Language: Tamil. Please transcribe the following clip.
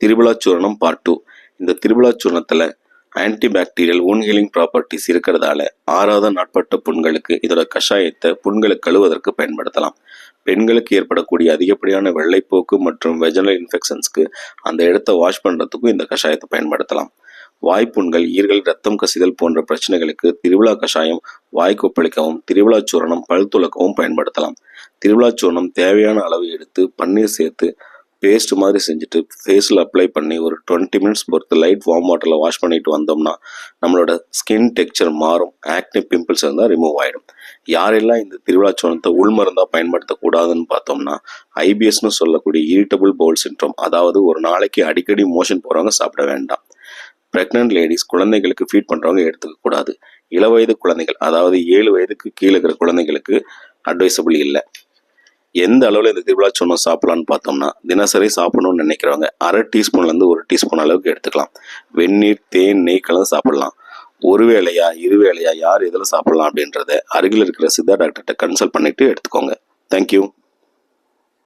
திரிபுலா சூரணம் பார்ட் டூ இந்த திரிபுலா சூரணத்தில் ஆன்டிபாக்டீரியல் ஒன் ஹீலிங் ப்ராப்பர்ட்டிஸ் இருக்கிறதால ஆறாத நாட்பட்ட புண்களுக்கு இதோட கஷாயத்தை புண்களை கழுவதற்கு பயன்படுத்தலாம். பெண்களுக்கு ஏற்படக்கூடிய அதிகப்படியான வெள்ளைப்போக்கு மற்றும் வெஜனல் இன்ஃபெக்ஷன்ஸ்க்கு அந்த இடத்த வாஷ் பண்ணுறதுக்கும் இந்த கஷாயத்தை பயன்படுத்தலாம். வாய்ப்புண்கள் ஈர்கள் ரத்தம் கசிதல் போன்ற பிரச்சனைகளுக்கு திருவிழா கஷாயம் வாய் கொப்பளிக்கவும் திருவிழா சூரணம் பல் துலக்கவும் பயன்படுத்தலாம். திருவிழா சூரணம் தேவையான அளவு எடுத்து பன்னீர் சேர்த்து பேஸ்ட் மாதிரி செஞ்சுட்டு ஃபேஸில் அப்ளை பண்ணி ஒரு டுவெண்ட்டி மினிட்ஸ் பொறுத்து லைட் வார்ம் வாட்டரில் வாஷ் பண்ணிட்டு வந்தோம்னா நம்மளோட ஸ்கின் டெக்ஸ்சர் மாறும். ஆக்னி பிம்பிள்ஸ் இருந்தால் ரிமூவ் ஆகிடும் யாரெல்லாம் இந்த திருவிழா சோளத்தை உள்மருந்தாக பயன்படுத்தக்கூடாதுன்னு பார்த்தோம்னா ஐபிஎஸ்னு சொல்லக்கூடிய இரிட்டபிள் பவுல் சின்ட்ரோம் அதாவது ஒரு நாளைக்கு அடிக்கடி மோஷன் போகிறவங்க சாப்பிட வேண்டாம். ப்ரெக்னென்ட் லேடிஸ் குழந்தைகளுக்கு ஃபீட் பண்ணுறவங்க எடுத்துக்க கூடாது. இளவயது குழந்தைகள் அதாவது ஏழு வயதுக்கு கீழே இருக்கிற குழந்தைகளுக்கு அட்வைசபிள் இல்லை. எந்த அளவில் இந்த திருவிழா சோளம் சாப்பிடலான்னு பார்த்தோம்னா தினசரி சாப்பிடணும்னு நினைக்கிறவங்க அரை டீஸ்பூன்லேருந்து ஒரு டீஸ்பூன் அளவுக்கு எடுத்துக்கலாம். வெந்நீர் தேன் நெய் கலந்து சாப்பிடலாம். ஒரு வேளையா இரு வேளையா யார் எதில் சாப்பிடலாம் அப்படின்றத அருகில் இருக்கிற சித்தா டாக்டர்கிட்ட கன்சல்ட் பண்ணிவிட்டு எடுத்துக்கோங்க. தேங்க்யூ